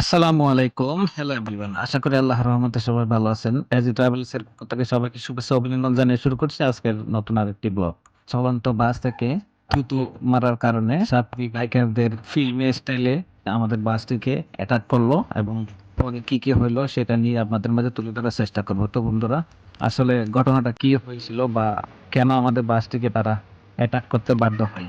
আসসালামু আলাইকুম। Hello everyone আশা করি আল্লাহর রহমতে সবাই ভালো আছেন। এজি ট্রাভেলস এর থেকে সবাইকে শুভেচ্ছা অভিনন্দন জানিয়ে শুরু করছি আজকের নতুন আরেকটি ব্লগ চলন্ত বাস থেকে থুতু মারার কারণে সাপড়ি বাইকারদের ফিল্মে স্টাইলে আমাদের বাসটিকে অ্যাটাক করল এবং পরে কি কি হলো সেটা নিয়ে আপনাদের মাঝে তুলে ধরার চেষ্টা করব। তো বন্ধুরা, আসলে ঘটনাটা কি হয়েছিল বা কেন আমাদের বাসটিকে তারা অ্যাটাক করতে বাধ্য হয়?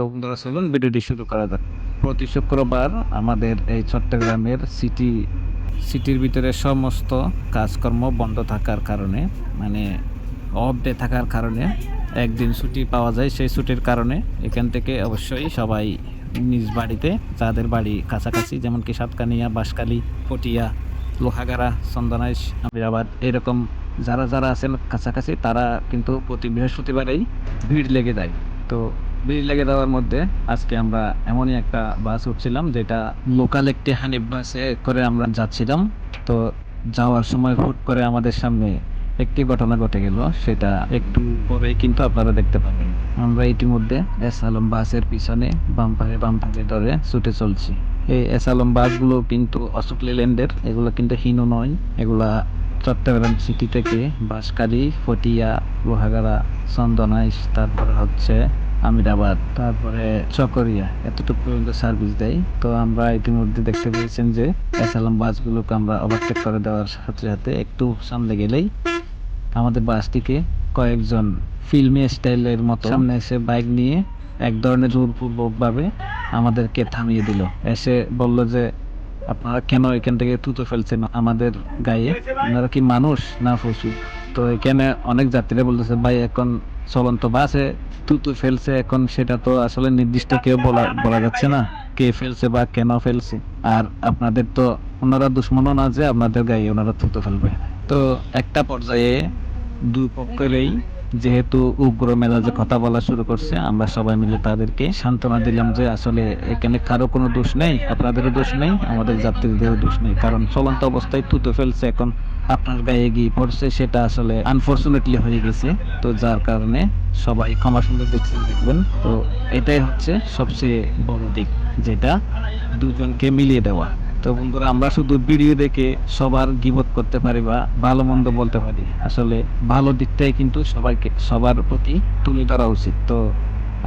তো ভিডিওটি শুরু করা যাক। প্রতি শুক্রবার আমাদের এই চট্টগ্রামের সিটি, সিটির ভিতরে সমস্ত কাজকর্ম বন্ধ থাকার কারণে মানে অফ ডে থাকার কারণে একদিন ছুটি পাওয়া যায় সেই ছুটির কারণে এখান থেকে অবশ্যই সবাই নিজ বাড়িতে, যাদের বাড়ি কাছাকাছি, যেমন কি সাতকানিয়া, বাঁশখালী, পটিয়া, লোহাগাড়া চন্দনাইশ আমিরাবাদ এরকম যারা যারা আছেন কাছাকাছি, তারা কিন্তু প্রতি বৃহস্পতিবারেই ভিড় লেগে যায়। তো ভিড় লেগে দেওয়ার মধ্যে আজকে আমরা এমনই একটা বাস উঠছিলাম যেটা লোকাল একটি হানিফ বাসে করে আমরা যাচ্ছিলাম। তো যাওয়ার সময় হুট করে আমাদের সামনে একটি ঘটনা ঘটে গেল। সেটা একটু পরেই কিন্তু আপনারা দেখতে পাবেন। আমরা ইতিমধ্যে এস আলম বাসের পিছনে বাম্পারে বাম্পারে ধরে ছুটে চলছি। এই এস আলম বাসগুলো কিন্তু অশোক লেল্যান্ডের। এগুলো কিন্তু হীন নয়। এগুলা চট্টগ্রাম সিটি থেকে বাঁশখালী, ফটিয়া, লোহাগাড়া, চন্দনাইশ, তারপরে হচ্ছে আমিরাবাদ তারপরে চকরিয়া, এতটুকু পর্যন্ত সার্ভিস দেয় তো আমরা ইতিমধ্যে দেখতে পেয়েছেন যে এসালাম বাসগুলোকে আমরা ওভারটেক করে দেওয়ার সাথে সাথে একটু সামনে গেলেই আমাদের বাসটিকে কয়েকজন ফিল্মি স্টাইলের মতো সামনে এসে বাইক নিয়ে এক ধরনের জোরপূর্বকভাবে আমাদেরকে থামিয়ে দিল। এসে বলল যে, আপনারা কেন এখান থেকে তুতো ফেলছেন আমাদের গায়ে? আপনারা কি মানুষ না পশু? তো এখানে অনেক যাত্রীরা বলতেছে, ভাই, এখন চলন্ত বাসে তুতু ফেলছে, এখন সেটা তো আসলে নির্দিষ্ট কেউ বলা বলা যাচ্ছে না, কে ফেলছে বা কেন ফেলছে। আর আপনাদের তো, ওনারা দুশ্মনও না যে আপনাদের গায়ে ওনারা থুতু ফেলবে। তো একটা পর্যায়ে দুই পক্ষেরই যেহেতু উগ্র মেজাজে কথা বলা শুরু করছে, আমরা সবাই মিলে তাদেরকে সান্ত্বনা দিলাম যে আসলে এখানে কারও কোনো দোষ নেই, আপনাদেরও দোষ নেই, আমাদের যাত্রীদেরও দোষ নেই। কারণ চলন্ত অবস্থায় তুতো ফেলছে এখন, আপনার গায়ে গিয়ে পড়ছে, সেটা আসলে আনফর্চুনেটলি হয়ে গেছে। তো যার কারণে সবাই ক্ষমা সুন্দর দেখছেন দেখবেন তো এটাই হচ্ছে সবচেয়ে বড় দিক, যেটা দুজনকে মিলিয়ে দেওয়া। তো বন্ধুরা, আমরা শুধু ভিডিও দেখে সবার গিবত করতে পারি বা ভালো মন্দ বলতে পারি। আসলে ভালো দিকটাই কিন্তু সবাইকে, সবার প্রতি তুলে ধরা উচিত। তো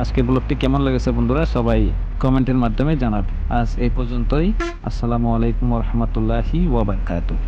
আজকে ব্লগটি কেমন লেগেছে বন্ধুরা, সবাই কমেন্টের মাধ্যমে জানাবে। আজ এই পর্যন্তই। আসসালামু আলাইকুম রহমতুল্লাহি ওয়াবারকাতুহ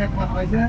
Apa aja?